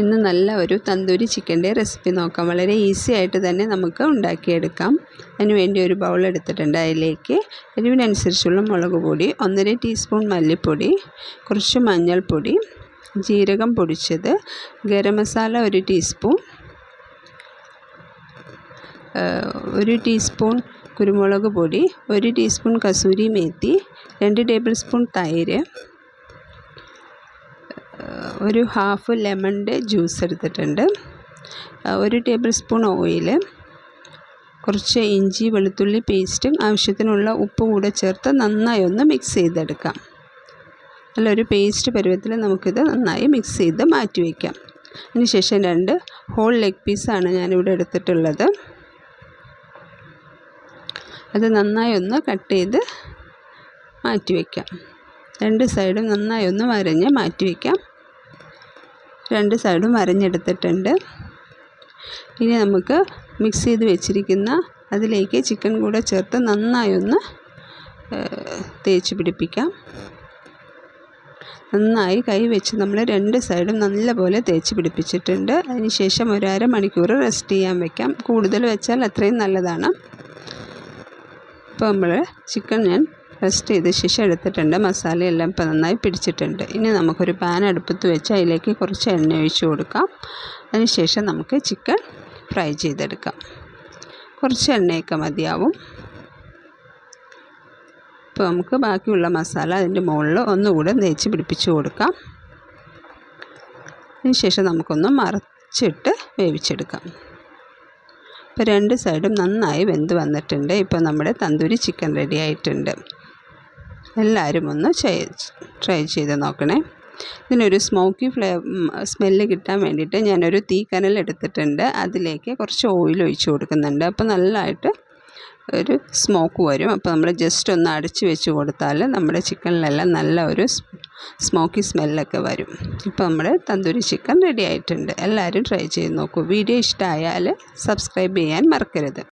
ഇന്ന് നല്ല ഒരു തന്തൂരി ചിക്കന്റെ റെസിപ്പി നോക്കാം. വളരെ ഈസി ആയിട്ട് തന്നെ നമുക്ക് ഉണ്ടാക്കിയെടുക്കാം. അതിനുവേണ്ടി ഒരു ബൗൾ എടുത്തിട്ടുണ്ട് അതിലേക്ക്. എരിവിനനുസരിച്ചുള്ള മുളക് പൊടി ഒന്നര ടീസ്പൂൺ മല്ലിപ്പൊടി കുറച്ച് മഞ്ഞൾപ്പൊടി ജീരകം പൊടിച്ചത് ഗരം മസാല ഒരു ടീസ്പൂൺ ഒരു ടീസ്പൂൺ കുരുമുളക് പൊടി ഒരു ടീസ്പൂൺ കസൂരി മേത്തി രണ്ട് ടേബിൾ സ്പൂൺ തൈര് ഒരു ഹാഫ് ലെമണിന്റെ ജ്യൂസ് എടുത്തിട്ടുണ്ട്. ഒരു ടേബിൾ സ്പൂൺ ഓയിൽ കുറച്ച് ഇഞ്ചി വെളുത്തുള്ളി പേസ്റ്റും ആവശ്യത്തിനുള്ള ഉപ്പ് കൂടെ ചേർത്ത് നന്നായി ഒന്ന് മിക്സ് ചെയ്തെടുക്കാം. നല്ലൊരു പേസ്റ്റ് പരുവത്തിൽ നമുക്കിത് നന്നായി മിക്സ് ചെയ്ത് മാറ്റി വയ്ക്കാം. അതിനുശേഷം രണ്ട് ഹോൾ ലെഗ് പീസാണ് ഞാനിവിടെ എടുത്തിട്ടുള്ളത്. അത് നന്നായി ഒന്ന് കട്ട് ചെയ്ത് മാറ്റി വയ്ക്കാം. രണ്ട് സൈഡും നന്നായി ഒന്ന് വരഞ്ഞ് മാറ്റി വയ്ക്കാം. രണ്ട് സൈഡും വരഞ്ഞെടുത്തിട്ടുണ്ട്. ഇനി നമുക്ക് മിക്സ് ചെയ്ത് വെച്ചിരിക്കുന്ന അതിലേക്ക് ചിക്കൻ കൂടെ ചേർത്ത് നന്നായി ഒന്ന് തേച്ച് പിടിപ്പിക്കാം. നന്നായി കൈ വെച്ച് നമ്മൾ രണ്ട് സൈഡും നല്ലപോലെ തേച്ച് പിടിപ്പിച്ചിട്ടുണ്ട്. അതിന് ശേഷം ഒരു അരമണിക്കൂർ റെസ്റ്റ് ചെയ്യാൻ വെക്കാം. കൂടുതൽ വെച്ചാൽ അത്രയും നല്ലതാണ്. ഇപ്പോൾ നമ്മൾ ചിക്കൻ ഞാൻ റെസ്റ്റ് ചെയ്ത ശേഷം എടുത്തിട്ടുണ്ട്. മസാലയെല്ലാം ഇപ്പോൾ നന്നായി പിടിച്ചിട്ടുണ്ട്. ഇനി നമുക്കൊരു പാൻ അടുപ്പത്ത് വെച്ച് അതിലേക്ക് കുറച്ച് എണ്ണ ഒഴിച്ചു കൊടുക്കാം. അതിനുശേഷം നമുക്ക് ചിക്കൻ ഫ്രൈ ചെയ്തെടുക്കാം. കുറച്ച് എണ്ണയൊക്കെ മതിയാവും. ഇപ്പോൾ നമുക്ക് ബാക്കിയുള്ള മസാല അതിന്റെ മുകളിൽ ഒന്നുകൂടെ നെയ്ച്ച് പിടിപ്പിച്ച് കൊടുക്കാം. അതിനുശേഷം നമുക്കൊന്ന് മറച്ചിട്ട് വേവിച്ചെടുക്കാം. ഇപ്പോൾ രണ്ട് സൈഡും നന്നായി വെന്ത് വന്നിട്ടുണ്ട്. ഇപ്പോൾ നമ്മുടെ തന്തൂരി ചിക്കൻ റെഡി ആയിട്ടുണ്ട്. എല്ലാവരും ഒന്ന് ട്രൈ ചെയ്ത് നോക്കണേ. ഇതിനൊരു സ്മോക്കി ഫ്ലേ സ്മെല്ല് കിട്ടാൻ വേണ്ടിയിട്ട് ഞാനൊരു തീ കനൽ എടുത്തിട്ടുണ്ട്. അതിലേക്ക് കുറച്ച് ഓയിൽ ഒഴിച്ച് കൊടുക്കുന്നുണ്ട്. അപ്പോൾ നല്ലതായിട്ട് ഒരു സ്മോക്ക് വരും. അപ്പോൾ നമ്മൾ ജസ്റ്റ് ഒന്ന് അടിച്ച് വെച്ച് കൊടുത്താൽ നമ്മുടെ ചിക്കനിലെല്ലാം നല്ല ഒരു സ്മോക്കി സ്മെല്ലൊക്കെ വരും. ഇപ്പോൾ നമ്മുടെ തന്തൂരി ചിക്കൻ റെഡി ആയിട്ടുണ്ട്. എല്ലാവരും ട്രൈ ചെയ്ത് നോക്കൂ. വീഡിയോ ഇഷ്ടമായാൽ സബ്സ്ക്രൈബ് ചെയ്യാൻ മറക്കരുത്.